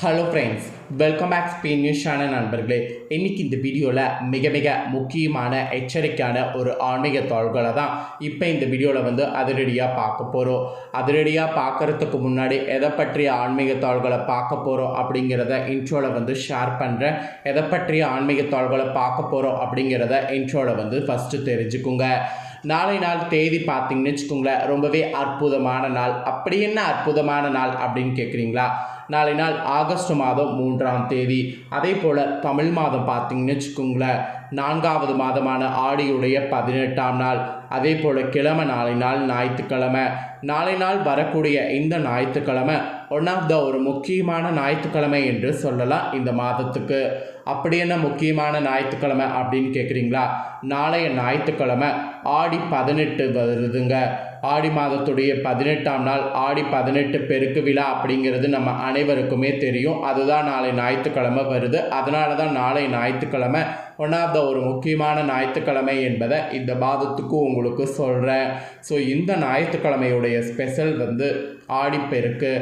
Hello friends welcome back Spain நியூஸான நண்பர்களே. இன்னைக்கு இந்த வீடியோவில் மிக மிக முக்கியமான எச்சரிக்கையான ஒரு ஆன்மீக தாள்களை தான் இப்போ இந்த வீடியோவில் வந்து அதிரடியாக பார்க்க போகிறோம் அதிரடியாக பார்க்குறதுக்கு முன்னாடி எதை பற்றிய ஆன்மீக தாள்களை பார்க்க போகிறோம் அப்படிங்கிறத இன்ட்ரோவில் வந்து ஷேர் பண்ணுறேன் எதை பற்றிய ஆன்மீக தாள்களை பார்க்க போகிறோம் அப்படிங்கிறத இன்ட்ரோவில் வந்து ஃபஸ்ட்டு தெரிஞ்சுக்குங்க. நாளை நாள் தேதி பார்த்தீங்கன்னு வச்சுக்கோங்களேன் ரொம்பவே அற்புதமான நாள். அப்படி என்ன அற்புதமான நாள் அப்படின்னு கேட்குறீங்களா நாளை நாள் ஆகஸ்ட் மாதம் மூன்றாம் தேதி. அதே போல் தமிழ் மாதம் பார்த்தீங்கன்னு வச்சுக்கோங்களேன். நான்காவது மாதமான ஆடியுடைய பதினெட்டாம் நாள். அதே போல் கிழமை நாளை நாள் ஞாயிற்றுக்கிழமை. நாளை நாள் வரக்கூடிய இந்த ஞாயிற்றுக்கிழமை ஒன் ஆஃப் த ஒரு முக்கியமான ஞாயிற்றுக்கிழமை என்று சொல்லலாம் இந்த மாதத்துக்கு. அப்படி என்ன முக்கியமான ஞாயிற்றுக்கிழமை அப்படின்னு கேட்குறீங்களா நாளைய ஞாயிற்றுக்கிழமை ஆடி பதினெட்டு வருதுங்க. ஆடி மாதத்துடைய பதினெட்டாம் நாள் ஆடி பதினெட்டு பெருக்கு விழா அப்படிங்கிறது நம்ம அனைவருக்குமே தெரியும். அதுதான் நாளை ஞாயிற்றுக்கிழமை வருது. அதனால தான் நாளை ஞாயிற்றுக்கிழமை ஒன் ஆஃப் த ஒரு முக்கியமான ஞாயிற்றுக்கிழமை என்பதை இந்த மாதத்துக்கு உங்களுக்கு சொல்கிறேன் ஸோ இந்த ஞாயிற்றுக்கிழமையுடைய ஸ்பெஷல் வந்து ஆடிப்பெருக்கு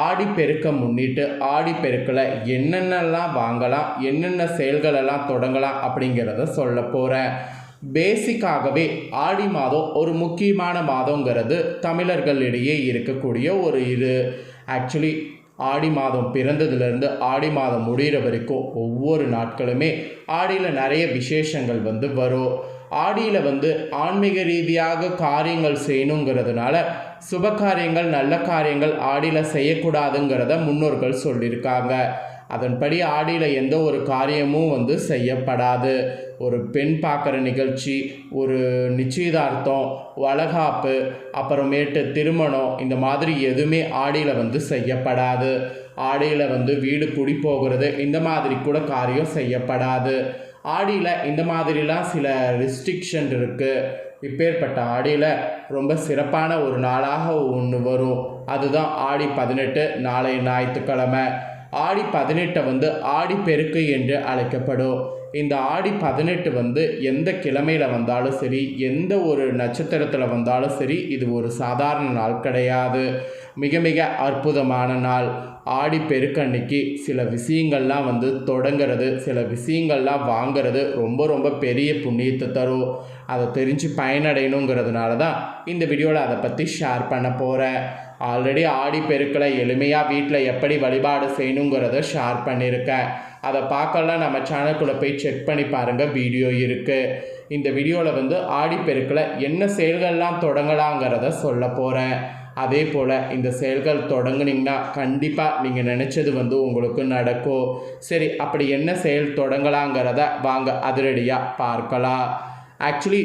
ஆடிப்பெருக்கை முன்னிட்டு ஆடிப்பெருக்கில் என்னென்னலாம் வாங்கலாம் என்னென்ன செயல்களெல்லாம் தொடங்கலாம் அப்படிங்கிறத சொல்ல போகிறேன் பேசிக்காகவே ஆடி மாதம் ஒரு முக்கியமான மாதங்கிறது தமிழர்களிடையே இருக்கக்கூடிய ஒரு இது. ஆக்சுவலி ஆடி மாதம் பிறந்ததுலேருந்து ஆடி மாதம் முடிகிற வரைக்கும் ஒவ்வொரு நாட்களுமே ஆடியில் நிறைய விசேஷங்கள் வந்து வரும். ஆடியில் வந்து ஆன்மீக ரீதியாக காரியங்கள் செய்யணுங்கிறதுனால சுப காரியங்கள் நல்ல காரியங்கள் ஆடியில் செய்யக்கூடாதுங்கிறத முன்னோர்கள் சொல்லியிருக்காங்க. அதன்படி ஆடியில் எந்த ஒரு காரியமும் வந்து செய்யப்படாது. ஒரு பெண் பார்க்குற நிகழ்ச்சி ஒரு நிச்சயதார்த்தம் வளகாப்பு அப்புறமேட்டு திருமணம் இந்த மாதிரி எதுவுமே ஆடியில் வந்து செய்யப்படாது. ஆடியில் வந்து வீடு குடி போகிறது இந்த மாதிரி கூட காரியம் செய்யப்படாது. ஆடியில் இந்த மாதிரிலாம் சில ரெஸ்ட்ரிக்ஷன் இருக்குது இப்பேற்பட்ட ஆடியில் ரொம்ப சிறப்பான ஒரு நாளாக ஒன்று வரும். அதுதான் ஆடி பதினெட்டு நாளை ஞாயிற்றுக்கிழமை. ஆடி பதினெட்டை வந்து ஆடி பெருக்கு என்று அழைக்கப்படும். இந்த ஆடி பதினெட்டு வந்து எந்த கிழமையில் வந்தாலும் சரி எந்த ஒரு நட்சத்திரத்தில் வந்தாலும் சரி இது ஒரு சாதாரண நாள் கிடையாது. மிக மிக அற்புதமான நாள். ஆடி பெருக்கன்னைக்கு சில விஷயங்கள்லாம் வந்து தொடங்கிறது சில விஷயங்கள்லாம் வாங்கிறது ரொம்ப ரொம்ப பெரிய புண்ணியத்தை தரும். அதை தெரிஞ்சு பயனடையணுங்கிறதுனால தான் இந்த வீடியோவில் அதை பற்றி ஷேர் பண்ண போகிறேன் ஆல்ரெடி ஆடி பெருக்களை எளிமையாக வீட்டில் எப்படி வழிபாடு செய்யணுங்கிறத ஷேர் பண்ணியிருக்கேன் அதை பார்க்கலாம் நம்ம சேனலுக்குள்ளே போய் செக் பண்ணி பாருங்கள் வீடியோ இருக்குது இந்த வீடியோவில் வந்து ஆடி பெருக்கில் என்ன செயல்கள்லாம் தொடங்கலாங்கிறத சொல்ல போகிறேன் அதே போல் இந்த செயல்கள் தொடங்குனீங்கன்னா கண்டிப்பாக நீங்கள் நினச்சது வந்து உங்களுக்கு நடக்கும். சரி அப்படி என்ன செயல் தொடங்கலாங்கிறத வாங்க அதிரடியாக பார்க்கலாம். ஆக்சுவலி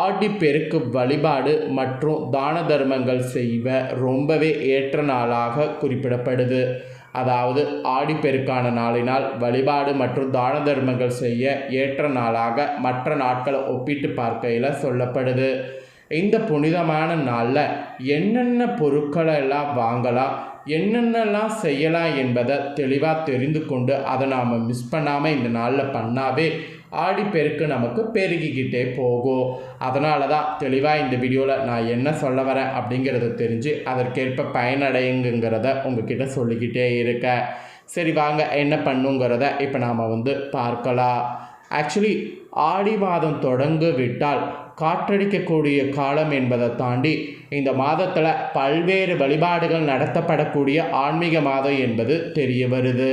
ஆடி பெருக்கு வழிபாடு மற்றும் தான தர்மங்கள் செய்வ ரொம்பவே ஏற்ற நாளாக குறிப்பிடப்படுது. அதாவது ஆடிப்பெருக்கான நாளினால் வழிபாடு மற்றும் தான தர்மங்கள் செய்ய ஏற்ற நாளாக மற்ற நாட்களை ஒப்பிட்டு பார்க்கையில் சொல்லப்படுது. இந்த புனிதமான நாளில் என்னென்ன பொருட்களை எல்லாம் வாங்கலாம் என்னென்னலாம் செய்யலாம் என்பதை தெளிவாக தெரிந்து கொண்டு அதை நாம் மிஸ் பண்ணாமல் இந்த நாளில் பண்ணாவே ஆடிப்பெருக்கு நமக்கு பெருகிக்கிட்டே போகும். அதனால தான் தெளிவாக இந்த வீடியோவில் நான் என்ன சொல்ல வரேன் அப்படிங்கிறத தெரிஞ்சு அதற்கேற்ப பயனடையுங்கிறத உங்ககிட்ட சொல்லிக்கிட்டே இருக்கேன் சரி வாங்க என்ன பண்ணுங்கிறத இப்போ நாம் வந்து பார்க்கலாம். ஆக்சுவலி ஆடி மாதம் தொடங்கு விட்டால் காற்றடிக்கக்கூடிய காலம் என்பதை தாண்டி இந்த மாதத்தில் பல்வேறு வழிபாடுகள் நடத்தப்படக்கூடிய ஆன்மீக மாதம் என்பது தெரிய வருது.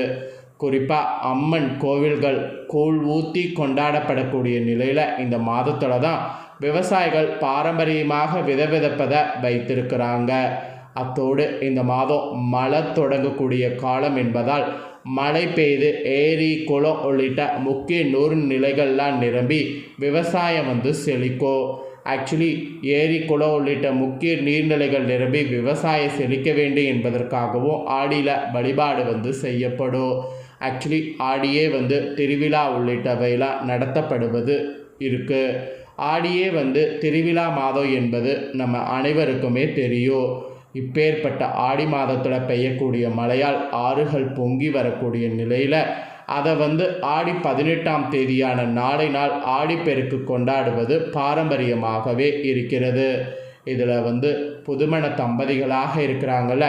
குறிப்பாக அம்மன் கோவில்கள் கூழ் ஊற்றி கொண்டாடப்படக்கூடிய நிலையில் இந்த மாதத்தில் தான் விவசாயிகள் பாரம்பரியமாக விதவிதப்பதை வைத்திருக்கிறாங்க. அத்தோடு இந்த மாதம் மழை தொடங்கக்கூடிய காலம் என்பதால் மழை பெய்து ஏரி குளம் உள்ளிட்ட முக்கிய நூறு நிலைகள்லாம் நிரம்பி விவசாயம் வந்து செழிக்கும் ஆக்சுவலி ஏரி குளம் உள்ளிட்ட முக்கிய நீர்நிலைகள் நிரம்பி விவசாயம் செழிக்க வேண்டும் என்பதற்காகவும் ஆடியில் வழிபாடு வந்து செய்யப்படும். ஆக்சுவலி ஆடியே வந்து திருவிழா உள்ளிட்டவையெல்லாம் நடத்தப்படுவது இருக்குது ஆடியே வந்து திருவிழா மாதம் என்பது நம்ம அனைவருக்குமே தெரியும். இப்பேற்பட்ட ஆடி மாதத்தில் பெய்யக்கூடிய மழையால் ஆறுகள் பொங்கி வரக்கூடிய நிலையில் அதை வந்து ஆடி பதினெட்டாம் தேதியான நாளை நாள் ஆடிப்பெருக்கு கொண்டாடுவது பாரம்பரியமாகவே இருக்கிறது. இதில் வந்து புதுமண தம்பதிகளாக இருக்கிறாங்கள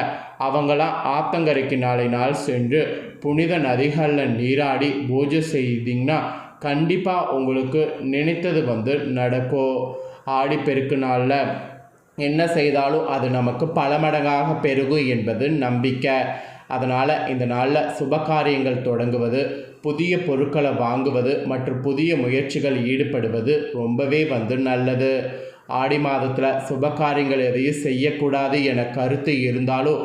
அவங்களாம் ஆத்தங்கரைக்கு நாளை நாள் சென்று புனித நதிகளில் நீராடி பூஜை செய்தீங்கன்னா கண்டிப்பாக உங்களுக்கு நினைத்தது வந்து நடக்கும். ஆடிப்பெருக்கு நாளில் என்ன செய்தாலும் அது நமக்கு பல மடங்காக பெருகும் என்பது நம்பிக்கை. அதனால் இந்த நாளில் சுபகாரியங்கள் தொடங்குவது புதிய பொருட்களை வாங்குவது மற்றும் புதிய முயற்சிகள் ஈடுபடுவது ரொம்பவே வந்து நல்லது. ஆடி மாதத்தில் சுபகாரியங்கள் எதையும் செய்யக்கூடாது என கருத்து இருந்தாலும்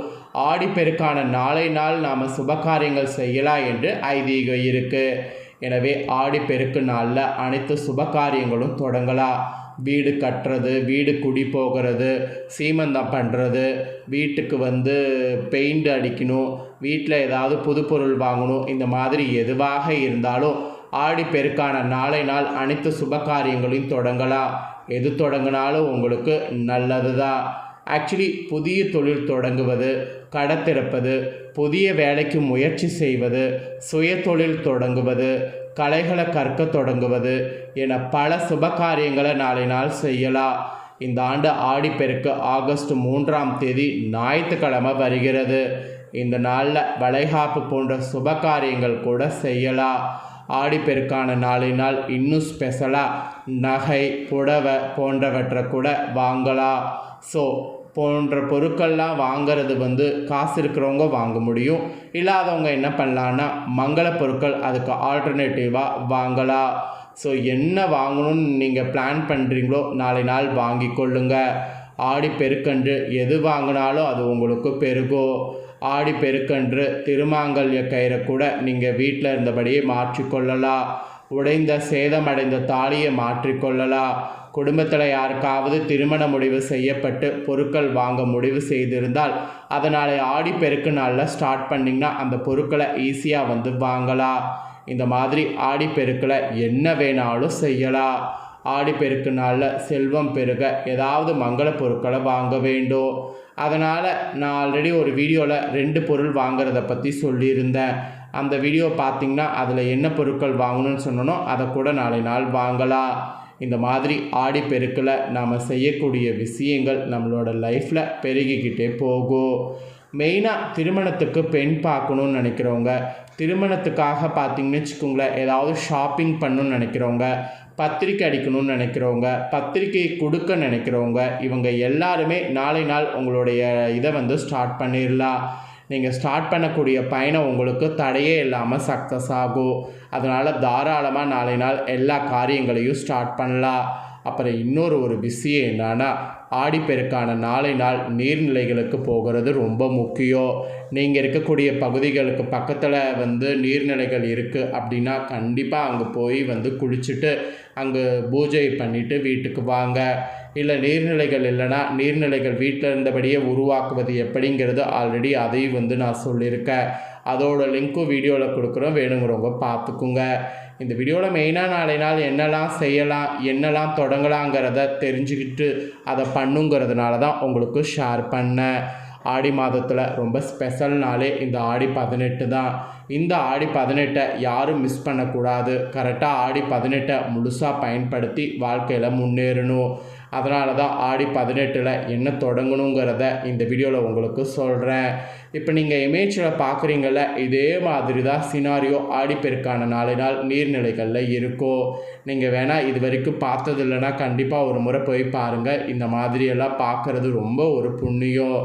ஆடிப்பெருக்கான நாளை நாள் நாம் சுபகாரியங்கள் செய்யலாம் என்று ஐதீகம் இருக்குது எனவே ஆடிப்பெருக்கு நாளில் அனைத்து சுபகாரியங்களும் தொடங்கலாம் வீடு கட்டுறது வீடு குடி போகிறது சீமந்தம் பண்ணுறது வீட்டுக்கு வந்து பெயிண்ட் அடிக்கணும் வீட்டில் ஏதாவது புது பொருள் வாங்கணும் இந்த மாதிரி எதுவாக இருந்தாலும் ஆடி பெருக்கான நாளை நாள் அனைத்து சுப காரியங்களையும் தொடங்கலாம். எது தொடங்கினாலும் உங்களுக்கு நல்லது தான் ஆக்சுவலி புதிய தொழில் தொடங்குவது கடத்திறப்பது புதிய வேலைக்கு முயற்சி செய்வது சுய தொழில் தொடங்குவது கலைகளை கற்க தொடங்குவது என பல சுப காரியங்களை நாளை நாள் செய்யலாம் இந்த ஆண்டு ஆடிப்பெருக்கு ஆகஸ்ட் மூன்றாம் தேதி ஞாயிற்றுக்கிழமை வருகிறது. இந்த நாளில் வளைகாப்பு போன்ற சுப காரியங்கள் கூட செய்யலாம் ஆடிப்பெருக்கான நாளை நாள் இன்னும் ஸ்பெஷலாக நகை புடவை போன்றவற்றை கூட வாங்கலாம் ஸோ போன்ற பொருட்கள்லாம் வாங்கிறது வந்து காசு இருக்கிறவங்க வாங்க முடியும். இல்லாதவங்க என்ன பண்ணலான்னா மங்கள பொருட்கள் அதுக்கு ஆல்டர்னேட்டிவாக வாங்கலாம். ஸோ என்ன வாங்கணும்னு நீங்கள் பிளான் பண்ணுறீங்களோ நாளை நாள் வாங்கி கொள்ளுங்க. ஆடி பெருக்கன்று எது வாங்கினாலும் அது உங்களுக்கு பெருகும் ஆடி பெருக்கன்று திருமாங்கல்ய கயிறை கூட நீங்கள் வீட்டில் இருந்தபடியே மாற்றிக்கொள்ளலாம் உடைந்த சேதமடைந்த தாலியை மாற்றிக்கொள்ளலாம் குடும்பத்தில் யாருக்காவது திருமண முடிவு செய்யப்பட்டு பொருட்கள் வாங்க முடிவு செய்திருந்தால் அதனால் ஆடி பெருக்கு நாளில் ஸ்டார்ட் பண்ணிங்கன்னா அந்த பொருட்களை ஈஸியாக வந்து வாங்கலாம். இந்த மாதிரி ஆடி பெருக்கில் என்ன வேணாலும் செய்யலாம். ஆடி பெருக்கு நாளில் செல்வம் பெருக ஏதாவது மங்கள பொருட்களை வாங்க வேண்டும். அதனால் நான் ஆல்ரெடி ஒரு வீடியோவில் ரெண்டு பொருள் வாங்குறத பற்றி சொல்லியிருந்தேன். அந்த வீடியோ பார்த்திங்கன்னா அதில் என்ன பொருட்கள் வாங்கணும்னு சொன்னனோ அதை கூட நாளை நாள் வாங்கலாம். இந்த மாதிரி ஆடி பெருக்கில் நாம் செய்யக்கூடிய விஷயங்கள் நம்மளோட லைஃப்பில் பெருகிக்கிட்டே போகும். மெயினாக திருமணத்துக்கு பெண் பார்க்கணுன்னு நினைக்கிறவங்க திருமணத்துக்காக பார்த்தீங்கன்னு வச்சுக்கோங்களேன் ஏதாவது ஷாப்பிங் பண்ணணும்னு நினைக்கிறவங்க பத்திரிக்கை அடிக்கணும்னு நினைக்கிறவங்க பத்திரிக்கை கொடுக்க நினைக்கிறவங்க இவங்க எல்லாருமே நாளை நாள் உங்களுடைய இதை வந்து ஸ்டார்ட் பண்ணிடலாம். நீங்கள் ஸ்டார்ட் பண்ணக்கூடிய பயணம் உங்களுக்கு தடையே இல்லாமல் சக்ஸஸ் ஆகும். அதனால் தாராளமாக நாளை நாள் எல்லா காரியங்களையும் ஸ்டார்ட் பண்ணலாம். அப்புறம் இன்னொரு ஒரு விஷயம் என்னன்னா ஆடிப்பெருக்கான நாளை நாள் நீர்நிலைகளுக்கு போகிறது ரொம்ப முக்கியம். நீங்கள் இருக்கக்கூடிய பகுதிகளுக்கு பக்கத்தில் வந்து நீர்நிலைகள் இருக்குது அப்படின்னா கண்டிப்பாக அங்கே போய் வந்து குளிச்சுட்டு அங்கே பூஜை பண்ணிவிட்டு வீட்டுக்கு வாங்க. இல்லை நீர்நிலைகள் இல்லைன்னா நீர்நிலைகள் வீட்டில் இருந்தபடியே உருவாக்குவது எப்படிங்கிறது ஆல்ரெடி அதையும் வந்து நான் சொல்லியிருக்கேன். அதோட லிங்க்கும் வீடியோவில் கொடுக்குறோம். வேணுங்கிறவங்க பார்த்துக்குங்க. இந்த வீடியோவில் மெயினாக நாளை நாள் என்னெல்லாம் செய்யலாம் என்னெல்லாம் தொடங்கலாங்கிறத தெரிஞ்சுக்கிட்டு அதை பண்ணுங்கிறதுனால தான் உங்களுக்கு ஷேர் பண்ணேன். ஆடி மாதத்தில் ரொம்ப ஸ்பெஷல் நாளே இந்த ஆடி பதினெட்டு தான். இந்த ஆடி பதினெட்டை யாரும் மிஸ் பண்ணக்கூடாது. கரெக்டாக ஆடி பதினெட்டை முழுசாக பயன்படுத்தி வாழ்க்கையில் முன்னேறணும். அதனால தான் ஆடி பதினெட்டில் என்ன தொடங்கணுங்கிறத இந்த வீடியோவில் உங்களுக்கு சொல்கிறேன் இப்போ நீங்கள் இமேஜில் பார்க்குறீங்கள இதே மாதிரி தான் சினாரியோ ஆடிப்பெருக்கான நாலு நாள் நீர்நிலைகளில் இருக்கும். நீங்கள் வேணால் இது வரைக்கும் பார்த்தது இல்லைன்னா கண்டிப்பாக ஒரு முறை போய் பாருங்கள் இந்த மாதிரியெல்லாம் பார்க்குறது ரொம்ப ஒரு புண்ணியம்.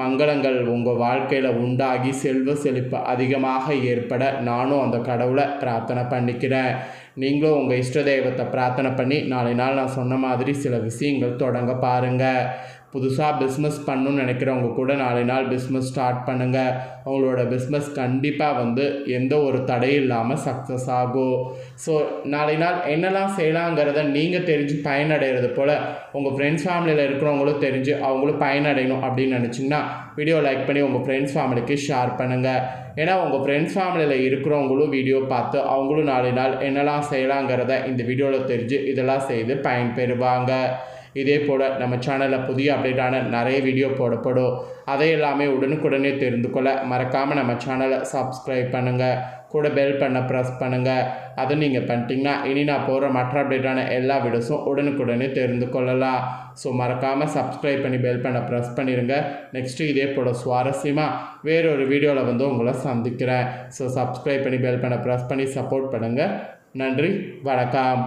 மங்களங்கள் உங்கள் வாழ்க்கையில் உண்டாகி செல்வ செழிப்பு அதிகமாக ஏற்பட நானும் அந்த கடவுளை பிரார்த்தனை பண்ணிக்கிறேன். நீங்களும் உங்கள் இஷ்ட தெய்வத்தை பிரார்த்தனை பண்ணி நாளை நாள் நான் சொன்ன மாதிரி சில விஷயங்கள் தொடங்க பாருங்கள் புதுசாக பிஸ்னஸ் பண்ணணும்னு நினைக்கிறவங்க கூட நாளை நாள் பிஸ்னஸ் ஸ்டார்ட் பண்ணுங்கள் அவங்களோட பிஸ்னஸ் கண்டிப்பாக வந்து எந்த ஒரு தடையும் இல்லாமல் சக்ஸஸ் ஆகும். ஸோ நாளை நாள் என்னெல்லாம் செய்யலாங்கிறத நீங்கள் தெரிஞ்சு பயனடைகிறது போல் உங்கள் ஃப்ரெண்ட்ஸ் ஃபேமிலியில் இருக்கிறவங்களும் தெரிஞ்சு அவங்களும் பயனடையணும் அப்படின்னு நினச்சிங்கன்னா வீடியோ லைக் பண்ணி உங்கள் ஃப்ரெண்ட்ஸ் ஃபேமிலிக்கு ஷேர் பண்ணுங்கள் ஏன்னா உங்கள் ஃப்ரெண்ட்ஸ் ஃபேமிலியில் இருக்கிறவங்களும் வீடியோ பார்த்து அவங்களும் நாளை நாள் என்னெல்லாம் செய்யலாங்கிறத இந்த வீடியோவில் தெரிஞ்சு இதெல்லாம் செய்து பயன்பெறுவாங்க. இதே போல் நம்ம சேனலில் புதிய அப்டேட்டான நிறைய வீடியோ போடப்படும். அதை எல்லாமே உடனுக்குடனே தெரிந்து கொள்ள மறக்காமல் நம்ம சேனலை சப்ஸ்கிரைப் பண்ணுங்கள் கூட பெல் பண்ண ப்ரெஸ் பண்ணுங்கள் அதை நீங்கள் பண்ணிட்டீங்கன்னா இனி நான் போகிற மற்ற அப்டேட்டான எல்லா வீடியோஸும் உடனுக்குடனே தெரிந்து கொள்ளலாம். ஸோ மறக்காமல் சப்ஸ்கிரைப் பண்ணி பெல் பண்ண ப்ரெஸ் பண்ணிடுங்க நெக்ஸ்ட்டு இதே போல் சுவாரஸ்யமாக வேறொரு வீடியோவில் வந்து உங்களை சந்திக்கிறேன். ஸோ சப்ஸ்கிரைப் பண்ணி பெல் பண்ண ப்ரெஸ் பண்ணி சப்போர்ட் பண்ணுங்கள் நன்றி வணக்கம்.